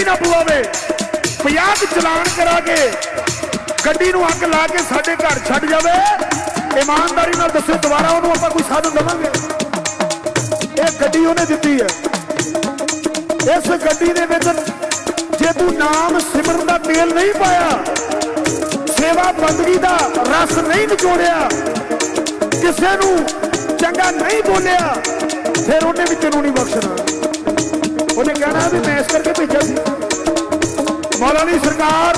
ਵੀ ਨਾ ਪਵਾਵੇ 50 ਚਲਾਨ ਕਰਾ ਕੇ ਗੱਡੀ ਨੂੰ ਅੱਗ ਲਾ ਕੇ ਸਾਡੇ ਘਰ ਛੱਡ ਜਾਵੇ। ਇਮਾਨਦਾਰੀ ਨਾਲ ਦੱਸੋ, ਦੁਬਾਰਾ ਉਹਨੂੰ ਆਪਾਂ ਕੋਈ ਸਾਧਨ ਦੇਵਾਂਗੇ? ਇਹ ਗੱਡੀ ਉਹਨੇ ਦਿੱਤੀ ਹੈ। ਇਸ ਗੱਡੀ ਦੇ ਵਿੱਚ ਜੇ ਤੂੰ ਨਾਮ ਸਿਮਰਨ ਦਾ ਤੇਲ ਨਹੀਂ ਪਾਇਆ, ਸੇਵਾ ਬੰਦਗੀ ਦਾ ਰਸ ਨਹੀਂ ਨਿਚੋੜਿਆ, ਕਿਸੇ ਨੂੰ ਚੰਗਾ ਨਹੀਂ ਬੋਲਿਆ, ਫਿਰ ਉਹਨੇ ਵੀ ਤੈਨੂੰ ਨਹੀਂ ਬਖਸ਼ਣਾ। ਉਹਨੇ ਕਹਿਣਾ ਵੀ ਮੈਂ ਇਸ ਕਰਕੇ ਭੇਜਿਆ ਸੀ। ਮੌਲਾ ਅਲੀ ਸਰਕਾਰ।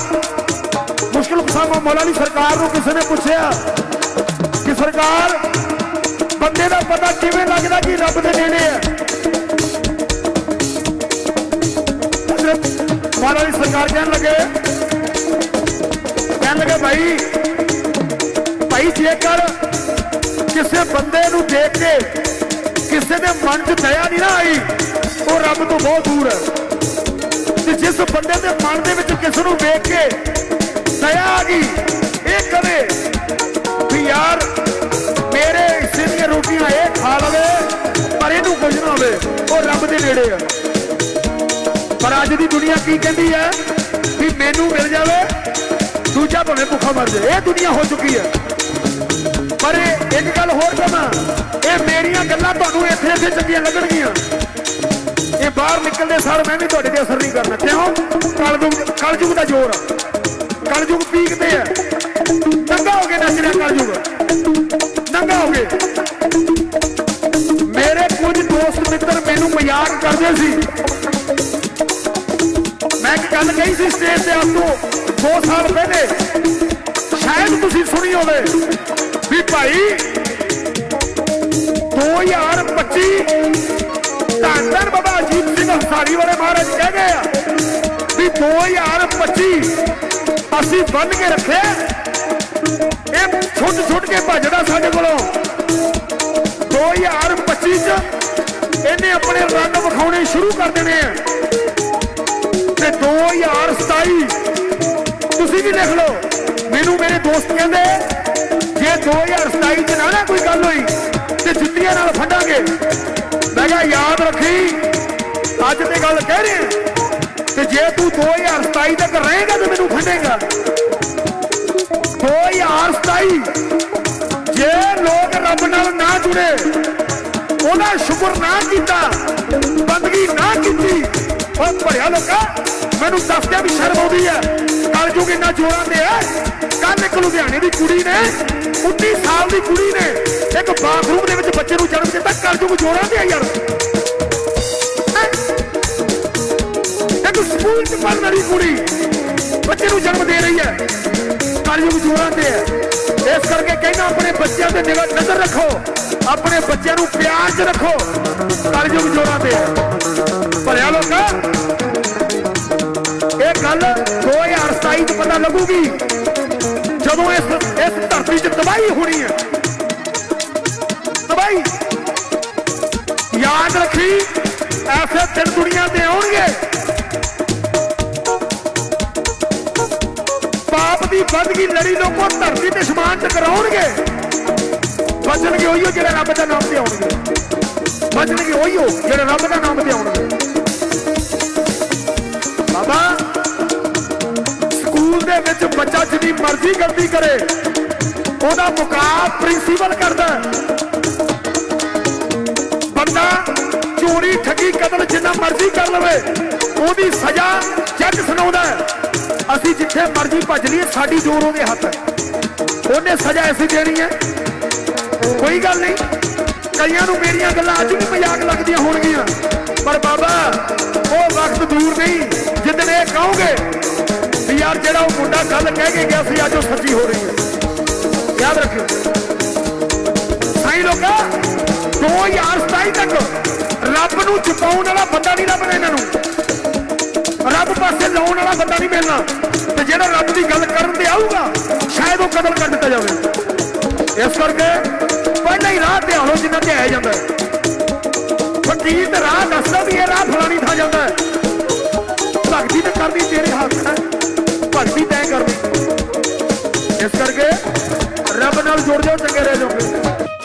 ਮੁਸ਼ਕਿਲ ਕਸਾਮਾ ਮੌਲਾ ਅਲੀ ਸਰਕਾਰ ਨੂੰ ਕਿਸੇ ਨੇ ਪੁੱਛਿਆ ਕਿ ਸਰਕਾਰ, ਬੰਦੇ ਦਾ ਪਤਾ ਕਿਵੇਂ ਲੱਗਦਾ ਕਿ ਰੱਬ ਦੇ ਨੇੜੇ ਹੈ? ਹਜ਼ਰਤ ਮੌਲਾ ਅਲੀ ਸਰਕਾਰ ਕਹਿਣ ਲੱਗੇ। ਕਹਿਣ ਲੱਗੇ, ਭਾਈ ਭਾਈ ਜੇਕਰ ਕਿਸੇ ਬੰਦੇ ਨੂੰ ਦੇਖ ਕੇ ਕਿਸੇ ਦੇ ਮਨ 'ਚ ਦਇਆ ਨਹੀਂ ਨਾ ਆਈ, ਉਹ ਰੱਬ ਤੋਂ ਬਹੁਤ ਦੂਰ ਹੈ। ਮਨ ਦੇ ਵਿੱਚ ਕਿਸ ਨੂੰ ਵੇਖ ਕੇ ਦਇਆ ਆ ਗਈ ਇਹ ਕਵੇ ਵੀ ਯਾਰ ਮੇਰੇ ਹਿੱਸੇ ਦੀਆਂ ਰੋਟੀਆਂ ਇਹ ਖਾ ਲਵੇ, ਪਰ ਇਹਨੂੰ ਕੁਝ ਨਾ ਹੋਵੇ, ਉਹ ਰੱਬ ਦੇ ਨੇੜੇ ਆ। ਪਰ ਅੱਜ ਦੀ ਦੁਨੀਆ ਕੀ ਕਹਿੰਦੀ ਹੈ? ਵੀ ਮੈਨੂੰ ਮਿਲ ਜਾਵੇ, ਦੂਜਾ ਭਾਵੇਂ ਭੁੱਖਾ ਮਰ ਜਾਵੇ। ਇਹ ਦੁਨੀਆ ਹੋ ਚੁੱਕੀ ਹੈ। ਪਰ ਇਹ ਇੱਕ ਗੱਲ ਹੋਰ ਕਹਾਂ, ਇਹ ਮੇਰੀਆਂ ਗੱਲਾਂ ਤੁਹਾਨੂੰ ਇੱਥੇ ਇੱਥੇ ਚੰਗੀਆਂ ਲੱਗਣਗੀਆਂ। ਇਹ ਬਾਹਰ ਨਿਕਲਦੇ ਸਾਰ ਮੈਂ ਵੀ ਤੁਹਾਡੇ ਤੇ ਅਸਰ ਨਹੀਂ ਕਰਨਾ। ਕਿਉਂ? ਕਲਯੁਗ ਕਲਯੁਗ ਦਾ ਜ਼ੋਰ। ਆ ਕਲਯੁਗ ਪੀਕਦੇ ਆ ਨੰਗਾ ਹੋ ਕੇ ਨੱਚ ਰਿਹਾ ਕਲਯੁਗ। ਨੰਗਾ ਹੋ ਕੇ। ਮੇਰੇ ਕੁਝ ਦੋਸਤ ਮਿੱਤਰ ਮੈਨੂੰ ਮਜ਼ਾਕ ਕਰਦੇ ਸੀ। ਮੈਂ ਇੱਕ ਗੱਲ ਕਹੀ ਸੀ ਸਟੇਜ ਤੇ ਆਪੋ ਤੋਂ 2 ਸਾਲ ਪਹਿਲੇ। ਸ਼ਾਇਦ ਤੁਸੀਂ ਸੁਣੀ ਹੋਵੇ ਵੀ ਭਾਈ 2025 ਧੰਨ ਧੰਨ ਬਾਬਾ ਅਜੀਤ ਸਿੰਘ ਹਸਾਰੀ ਵਾਲੇ ਮਹਾਰਾਜ ਕਹਿ ਗਏ ਆ 2025 ਅਸੀਂ ਬੰਨ ਕੇ ਰੱਖਿਆ। ਇਹ ਛੁੱਟ ਛੁੱਟ ਕੇ ਭੱਜਦਾ ਸਾਡੇ ਕੋਲੋਂ। 2025 ਚ ਇਹਨੇ ਆਪਣੇ ਰੰਗ ਵਿਖਾਉਣੇ ਸ਼ੁਰੂ ਕਰ ਦੇਣੇ ਆ। ਤੇ 2027 ਤੁਸੀਂ ਵੀ ਲਿਖ ਲਓ। ਮੈਨੂੰ ਮੇਰੇ ਦੋਸਤ ਕਹਿੰਦੇ, ਜੇ 2027 ਚ ਨਾ ਨਾ ਕੋਈ ਗੱਲ ਹੋਈ, ਤੇ ਜੁੱਤੀਆਂ ਨਾਲ ਫੰਡਾਂਗੇ ਮੈਂ ਕਿਹਾ, ਯਾਦ ਰੱਖੀ, ਅੱਜ ਤੇ ਗੱਲ ਕਹਿ ਰਹੇ ਆ। ਜੇ ਤੂੰ 2027 ਤੱਕ ਰਹੇਗਾ ਤੇ ਮੈਨੂੰ ਫੰਡੇਗਾ 2027 ਜੇ ਲੋਕ ਰੱਬ ਨਾਲ ਨਾ ਜੁੜੇ, ਉਹਦਾ ਸ਼ੁਕਰ ਨਾ ਕੀਤਾ, ਬੰਦਗੀ ਨਾ ਕੀਤੀ, ਉਹ ਭਰਿਆ ਲੋਕਾ, ਮੈਨੂੰ ਦੱਸਦਿਆਂ ਵੀ ਸ਼ਰਮ ਆਉਂਦੀ ਹੈ। ਕੱਲ ਕਲਯੁਗ ਇੰਨਾ ਜੋਰਾਂ ਦੇ ਹੈ। ਕੱਲ ਇੱਕ ਲੁਧਿਆਣੇ ਦੀ ਕੁੜੀ ਨੇ 19 ਸਾਲ ਦੀ ਕੁੜੀ ਨੇ, ਇੱਕ ਬਾਥਰੂਮ ਦੇ ਵਿੱਚ ਬੱਚੇ ਨੂੰ ਜਨਮ ਦਿੱਤਾ। ਕੱਲ ਕਲਯੁਗ ਜੋਰਾਂ ਦੇ ਹੈ ਯਾਰ। ਸਕੂਲ ਕੁੜੀ ਬੱਚੇ ਨੂੰ ਜਨਮ ਦੇ ਰਹੀ ਹੈ। ਕਲਯੁਗ ਜੋਰਾਂ ਤੇ ਹੈ। ਇਸ ਕਰਕੇ ਕਹਿੰਦਾ ਆਪਣੇ ਬੱਚਿਆਂ ਤੇ ਨਿਗਾਹ ਨਜ਼ਰ ਰੱਖੋ। ਆਪਣੇ ਬੱਚਿਆਂ ਨੂੰ ਪਿਆਰ 'ਚ ਰੱਖੋ। ਕਲਯੁਗ ਜੋਰਾਂ ਤੇ ਹੈ। ਭਰਿਆ ਲੋਕਾ, ਇਹ ਗੱਲ 2027 ਚ ਪਤਾ ਲੱਗੂਗੀ। ਜਦੋਂ ਇਸ ਇਸ ਧਰਤੀ 'ਚ ਤਬਾਹੀ ਹੋਣੀ ਹੈ। ਤਬਾਹੀ। ਯਾਦ ਰੱਖੀ, ਐਸੇ ਦਿਨ ਦੁਨੀਆ ਦੀ ਬੰਦਗੀ ਲੜੀ ਲੋਕੋ ਧਰਤੀ ਤੇ ਸਮਾਨ ਟਕਰਾਉਣਗੇ। ਬਚਣਗੇ ਉਹੀਓ ਜਿਹੜੇ ਰੱਬ ਦਾ ਨਾਮ ਤੇ ਆਉਣਗੇ। ਬਚਣਗੇ ਉਹੀਓ ਜਿਹੜੇ ਰੱਬ ਦਾ ਨਾਮ ਤੇ ਆਉਣਗੇ। ਬਾਬਾ, ਸਕੂਲ ਦੇ ਵਿੱਚ ਬੱਚਾ ਜਿੰਨੀ ਮਰਜ਼ੀ ਗਲਤੀ ਕਰੇ, ਉਹਦਾ ਮੁਕਾਬ ਪ੍ਰਿੰਸੀਪਲ ਕਰਦਾ ਬੰਦਾ ਚੋਰੀ, ਠੱਗੀ, ਕਤਲ ਜਿੰਨਾ ਮਰਜ਼ੀ ਕਰ ਲਵੇ, ਉਹਦੀ ਸਜ਼ਾ ਜੱਜ ਸੁਣਾਉਂਦਾ ਜਿੱਥੇ ਮਰਜ਼ੀ ਭੱਜ ਲਈਏ, ਸਾਡੀ ਜ਼ੋਰ ਉਹਦੇ ਹੱਥ ਹੈ। ਉਹਨੇ ਸਜ਼ਾ ਐਸੀ ਦੇਣੀ ਹੈ। ਕੋਈ ਗੱਲ ਨਹੀਂ। ਕਈਆਂ ਨੂੰ ਮੇਰੀਆਂ ਗੱਲਾਂ ਅੱਜ ਵੀ ਮਜ਼ਾਕ ਲੱਗਦੀਆਂ ਹੋਣਗੀਆਂ। ਪਰ ਬਾਬਾ, ਉਹ ਵਕਤ ਦੂਰ ਨਹੀਂ ਜਿੱਦਣ ਇਹ ਕਹੋਗੇ ਵੀ ਯਾਰ ਜਿਹੜਾ ਉਹ ਮੁੰਡਾ ਗੱਲ ਕਹਿ ਕੇ ਗਿਆ ਸੀ, ਅੱਜ ਉਹ ਸੱਚੀ ਹੋ ਰਹੀ ਹੈ। ਯਾਦ ਰੱਖਿਓ। ਸਾਈਂ ਲੋਕਾ 2027 ਤੱਕ ਰੱਬ ਨੂੰ ਚੁਕਾਉਣ ਵਾਲਾ ਬੰਦਾ ਨਹੀਂ ਲੱਭਣਾ ਇਹਨਾਂ ਨੂੰ। ਰੱਬ ਪਾਸੇ ਲਾਉਣ ਵਾਲਾ ਬੰਦਾ ਨਹੀਂ ਮਿਲਣਾ। ਤੇ ਜਿਹੜਾ ਰੱਬ ਦੀ ਗੱਲ ਕਰਨ ਤੇ ਆਊਗਾ, ਸ਼ਾਇਦ ਉਹ ਕਤਲ ਕਰ ਦਿੱਤਾ ਜਾਵੇ। ਇਸ ਕਰਕੇ ਪਹਿਲਾਂ ਹੀ ਰਾਹ ਤੇ ਆਹੋ ਜਿੰਨਾ ਤੇ ਆਇਆ ਜਾਂਦਾ ਹੈ। ਫਕੀਰ ਰਾਹ ਦੱਸਦਾ ਵੀ ਇਹ ਰਾਹ ਫਲਾਣੀ ਥਾਂ ਜਾਂਦਾ ਹੈ। ਭਗਤੀ ਤੇ ਕਰਦੀ ਤੇਰੇ ਹੱਥ ਹੈ। ਭਗਤੀ ਤੈਂ ਕਰਨੀ। ਇਸ ਕਰਕੇ ਰੱਬ ਨਾਲ ਜੁੜ ਜਾਓ, ਚੰਗੇ ਰਹਿ ਜਾਓਗੇ।